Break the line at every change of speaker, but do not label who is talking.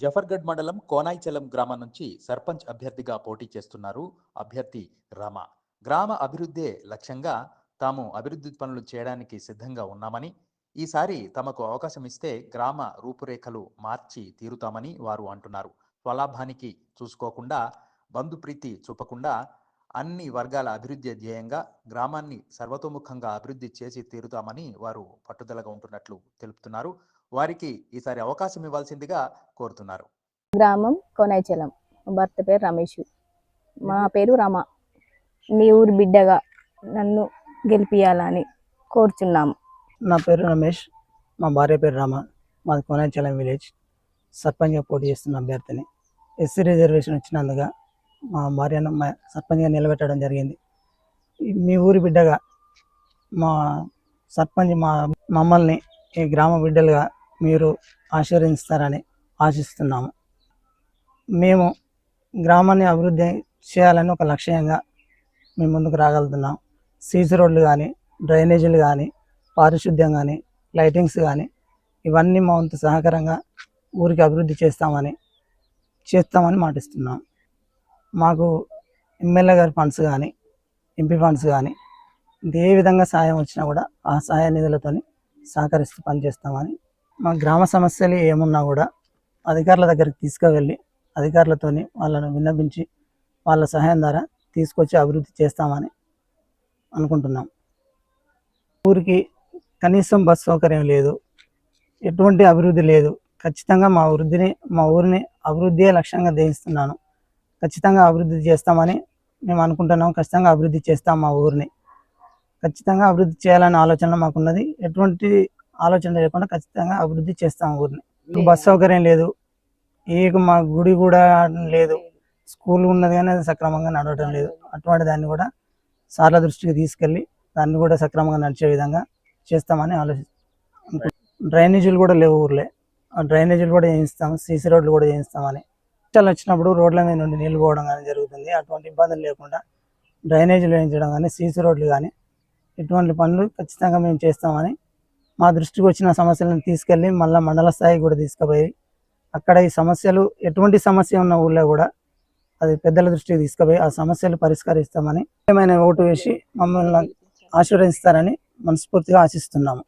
జఫర్గఢ్ మండలం కోనాయిచలం గ్రామం నుంచి సర్పంచ్ అభ్యర్థిగా పోటీ చేస్తున్నారు అభ్యర్థి రమ. గ్రామ అభివృద్ధే లక్ష్యంగా తాము అభివృద్ధి పనులు చేయడానికి సిద్ధంగా ఉన్నామని ఈసారి తమకు అవకాశం ఇస్తే గ్రామ రూపురేఖలు మార్చి తీరుతామని వారు అంటున్నారు. స్వలాభానికి చూసుకోకుండా బంధుప్రీతి చూపకుండా అన్ని వర్గాల అభివృద్ధి ధ్యేయంగా గ్రామాన్ని సర్వతోముఖంగా అభివృద్ధి చేసి తీరుతామని వారు పట్టుదలగా ఉంటున్నట్లు తెలుపుతున్నారు. వారికి ఈసారి అవకాశం ఇవ్వాల్సిందిగా కోరుతున్నారు.
గ్రామం కోనాయిచలం మా భర్త పేరు రమేష్. మా పేరు రమ. మీ ఊరి బిడ్డగా నన్ను గెలిపియాలని కోరుచున్నాము.
నా పేరు రమేష్. మా భార్య పేరు రామ. మాది కోనాచలం విలేజ్. సర్పంచ్గా పోటీ చేస్తున్న అభ్యర్థిని. ఎస్సీ రిజర్వేషన్ వచ్చినందుగా మా భార్యను మా సర్పంచ్గా నిలబెట్టడం జరిగింది. మీ ఊరి బిడ్డగా మా సర్పంచ్ మా మమ్మల్ని ఈ గ్రామ బిడ్డలుగా మీరు ఆశీర్వదిస్తారని ఆశిస్తున్నాము. మేము గ్రామాన్ని అభివృద్ధి చేయాలని ఒక లక్ష్యంగా మేము ముందుకు రాగలుగుతున్నాం. సీసీ రోడ్లు కానీ డ్రైనేజీలు కానీ పారిశుద్ధ్యం కానీ లైటింగ్స్ కానీ ఇవన్నీ మా వంతు సహకారంగా ఊరికి అభివృద్ధి చేస్తామని చేస్తామని మాటిస్తున్నాం. మాకు ఎమ్మెల్యే గారి ఫండ్స్ కానీ ఎంపీ ఫండ్స్ కానీ ఏ విధంగా సహాయం వచ్చినా కూడా ఆ సహాయ నిధులతోని సహకరిస్తూ పనిచేస్తామని మా గ్రామ సమస్యలు ఏమున్నా కూడా అధికారుల దగ్గరికి తీసుకువెళ్ళి అధికారులతోని వాళ్ళను విన్నపించి వాళ్ళ సహాయం ద్వారా తీసుకొచ్చి అభివృద్ధి చేస్తామని అనుకుంటున్నాం. ఊరికి కనీసం బస్ సౌకర్యం లేదు. ఎటువంటి అభివృద్ధి లేదు. ఖచ్చితంగా మా వృద్ధిని మా ఊరిని అభివృద్ధియే లక్ష్యంగా దేహిస్తున్నాను ఖచ్చితంగా అభివృద్ధి చేస్తామని మేము అనుకుంటున్నాం. ఖచ్చితంగా అభివృద్ధి చేస్తాం మా ఊరిని. ఖచ్చితంగా అభివృద్ధి చేయాలనే ఆలోచన మాకున్నది. ఎటువంటి ఆలోచన లేకుండా ఖచ్చితంగా అభివృద్ధి చేస్తాం ఊరిని. బస్ సౌకర్యం లేదు. ఏ మా గుడి కూడా లేదు. స్కూల్ ఉన్నది కానీ అది సక్రమంగా నడవటం లేదు. అటువంటి దాన్ని కూడా సార్ల దృష్టికి తీసుకెళ్ళి దాన్ని కూడా సక్రమంగా నడిచే విధంగా చేస్తామని ఆలోచిస్తాం డ్రైనేజీలు కూడా లేవు ఊర్లే. ఆ డ్రైనేజీలు కూడా చేయిస్తాం. సీసీ రోడ్లు కూడా చేయిస్తామని. వర్షాలు వచ్చినప్పుడు రోడ్ల మీద నుండి నీళ్ళు పోవడం కానీ జరుగుతుంది. అటువంటి ఇబ్బందులు లేకుండా డ్రైనేజీలు వేయించడం కానీ సీసీ రోడ్లు కానీ ఇటువంటి పనులు ఖచ్చితంగా మేము చేస్తామని మా దృష్టికి వచ్చిన సమస్యలను తీసుకెళ్ళి మళ్ళీ మండల స్థాయి కూడా తీసుకుపోయి అక్కడ ఈ సమస్యలు ఎటువంటి సమస్య ఉన్న ఊళ్ళో కూడా అది పెద్దల దృష్టికి తీసుకుపోయి ఆ సమస్యలు పరిష్కరిస్తామని ఏమైనా ఓటు వేసి మమ్మల్ని ఆశీర్వదిస్తారని మనస్ఫూర్తిగా ఆశిస్తున్నాము.